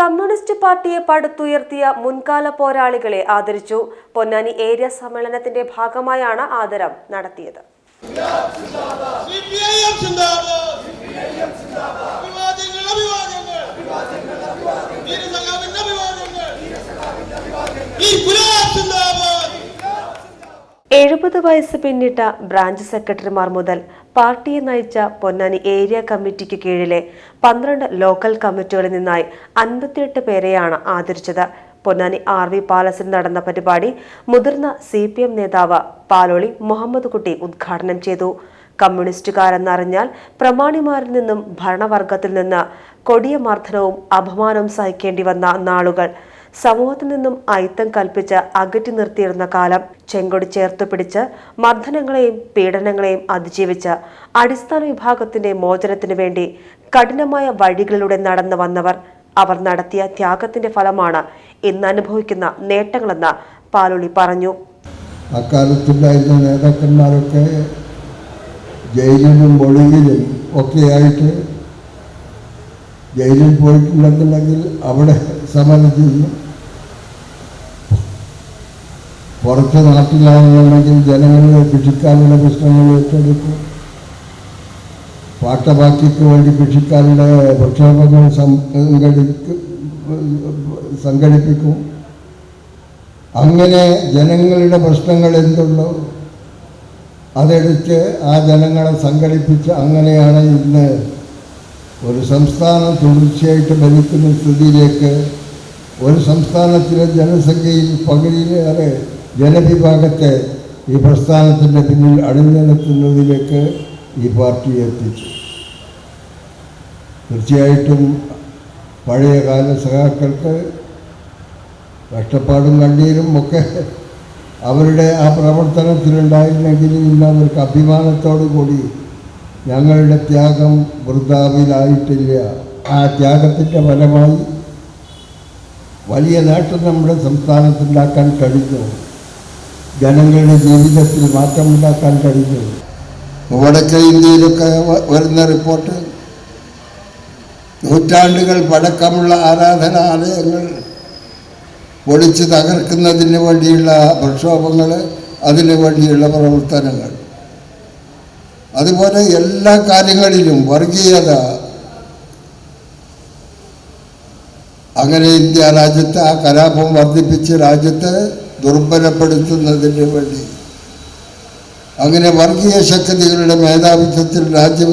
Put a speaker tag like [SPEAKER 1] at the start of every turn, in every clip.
[SPEAKER 1] Communist പാർട്ടിയെ പടുത്തുയർത്തിയ മുൻകാല പോരാളികളെ ആദരിച്ചു. പൊന്നാനി ഏരിയ സമ്മേളനത്തിന്റെ ഭാഗമായാണ് ആദരം നടത്തിയത്. എഴുപത് വയസ്സ് പിന്നിട്ട ബ്രാഞ്ച് സെക്രട്ടറിമാർ മുതൽ പാർട്ടിയെ നയിച്ച പൊന്നാനി ഏരിയ കമ്മിറ്റിക്ക് കീഴിലെ പന്ത്രണ്ട് ലോക്കൽ കമ്മിറ്റികളിൽ നിന്നായി അൻപത്തിയെട്ട് പേരെയാണ് ആദരിച്ചത്. പൊന്നാനി ആർ വി പാലസിൽ നടന്ന പരിപാടി മുതിർന്ന സി പി എം നേതാവ് പാലോളി മുഹമ്മദ് കുട്ടി ഉദ്ഘാടനം ചെയ്തു. കമ്മ്യൂണിസ്റ്റുകാരെന്നറിഞ്ഞാൽ പ്രമാണിമാരിൽ നിന്നും ഭരണവർഗത്തിൽ നിന്ന് കൊടിയ മർദ്ദനവും അപമാനവും സഹിക്കേണ്ടി വന്ന നാളുകൾ സമൂഹത്തിൽ നിന്നും അയിത്തം കൽപ്പിച്ച് അകറ്റി നിർത്തിയിരുന്ന കാലം ചെങ്കൊടി ചേർത്ത് പിടിച്ച് മർദ്ദനങ്ങളെയും പീഡനങ്ങളെയും അതിജീവിച്ച് അടിസ്ഥാന വിഭാഗത്തിന്റെ മോചനത്തിനു വേണ്ടി കഠിനമായ വഴികളിലൂടെ നടന്നു വന്നവർ അവർ നടത്തിയ ത്യാഗത്തിന്റെ ഫലമാണ് ഇന്ന് അനുഭവിക്കുന്ന നേട്ടങ്ങളെന്ന് പാലുളി പറഞ്ഞു.
[SPEAKER 2] അക്കാലത്തുണ്ടായിരുന്ന നേതാക്കന്മാരൊക്കെ ജയിലിലും ഒളിവിലും ഒക്കെയായിട്ട് ജയിലിൽ പോയിട്ടുണ്ടെന്നുണ്ടെങ്കിൽ അവിടെ സമരം ചെയ്യും പുറത്ത് നാട്ടിലാണെന്നുണ്ടെങ്കിൽ ജനങ്ങളെ കൃഷിക്കാരുടെ പ്രശ്നങ്ങൾ ഏറ്റെടുക്കും. പാട്ടബാക്കിക്ക് വേണ്ടി കൃഷിക്കാരുടെ പ്രക്ഷോഭങ്ങൾ സംഘടിപ്പിക്കും. അങ്ങനെ ജനങ്ങളുടെ പ്രശ്നങ്ങൾ എന്തുള്ളോ? അതെടുത്ത് ആ ജനങ്ങളെ സംഘടിപ്പിച്ച് അങ്ങനെയാണ് ഇന്ന് ഒരു സംസ്ഥാനം തുടർച്ചയായിട്ട് ഭരിക്കുന്ന സ്ഥിതിയിലേക്ക് ഒരു സംസ്ഥാനത്തിലെ ജനസംഖ്യയിൽ പകുതിയിലേറെ ജനവിഭാഗത്തെ ഈ പ്രസ്ഥാനത്തിന്റെ പിന്നിൽ അണിനിരത്തുന്നതിലേക്ക് ഈ പാർട്ടി എത്തിച്ചു. തീർച്ചയായിട്ടും പഴയകാല സഖാക്കൾക്ക് കഷ്ടപ്പാടും കണ്ണീരും ഒക്കെ അവരുടെ ആ പ്രവർത്തനത്തിലുണ്ടായിരുന്നെങ്കിൽ ഇന്ന് അവർക്ക് അഭിമാനത്തോടു കൂടി ഞങ്ങളുടെ ത്യാഗം വൃദ്ധാവിലായിട്ടില്ല ആ ത്യാഗത്തിന്റെ ഫലമായി വലിയ നേട്ടം നമ്മുടെ സംസ്ഥാനത്തുണ്ടാക്കാൻ കഴിഞ്ഞു. ജനങ്ങളുടെ ജീവിതത്തിൽ മാറ്റമുണ്ടാക്കാൻ കഴിയുന്നത് വടക്കേ ഇന്ത്യയിലൊക്കെ വരുന്ന റിപ്പോർട്ട് നൂറ്റാണ്ടുകൾ പഴക്കമുള്ള ആരാധനാലയങ്ങൾ പൊളിച്ച് തകർക്കുന്നതിന് വേണ്ടിയുള്ള പ്രക്ഷോഭങ്ങൾ അതിന് വേണ്ടിയുള്ള പ്രവർത്തനങ്ങൾ. അതുപോലെ എല്ലാ കാര്യങ്ങളിലും വർഗീയത. അങ്ങനെ ഇന്ത്യ രാജ്യത്ത് ആ കലാപം വർദ്ധിപ്പിച്ച് രാജ്യത്തെ ദുർബലപ്പെടുത്തുന്നതിന് വേണ്ടി. അങ്ങനെ വർഗീയ ശക്തികളുടെ മേധാവിത്വത്തിൽ രാജ്യം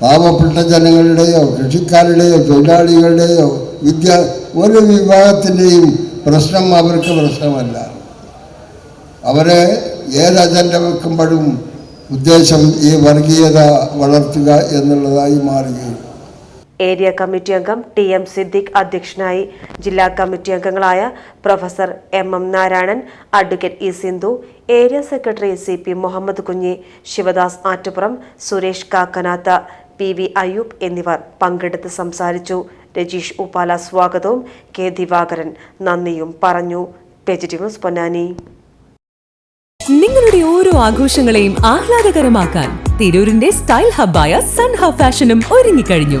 [SPEAKER 2] പാവപ്പെട്ട ജനങ്ങളുടെയോ കൃഷിക്കാരുടെയോ തൊഴിലാളികളുടെയോ വിദ്യ ഒരു വിഭാഗത്തിന്റെയും പ്രശ്നം അവർക്ക് പ്രശ്നമല്ല. അവരെ ഏത് അജണ്ട വെക്കുമ്പോഴും ഉദ്ദേശം ഈ വർഗീയത വളർത്തുക എന്നുള്ളതായി മാറുകയും
[SPEAKER 1] ഏരിയ കമ്മിറ്റി അംഗം ടി എം സിദ്ദിഖ് അധ്യക്ഷനായി ജില്ലാ കമ്മിറ്റി അംഗങ്ങളായ professor M M Narayanan advocate E Sindhu area secretary C P Muhammad Kunhi Sivadas Attupuram Suresh Kakkanatha P V Ayyub എന്നിവർ പങ്കെടുത്ത് സംസാരിച്ചു. രജീഷ് ഉപാല സ്വാഗതവും. കെ ദിവാകരൻ നന്ദിയും പറഞ്ഞു. വെജിറ്റബിൾസ് പൊന്നാനി.
[SPEAKER 3] നിങ്ങളുടെ ഓരോ ആഘോഷങ്ങളെയും ആഹ്ലാദകരമാക്കാൻ തിരൂരിന്റെ സ്റ്റൈൽ ഹബ്ബായ സൺ ഹബ് ഫാഷനും ഒരുങ്ങിക്കഴിഞ്ഞു.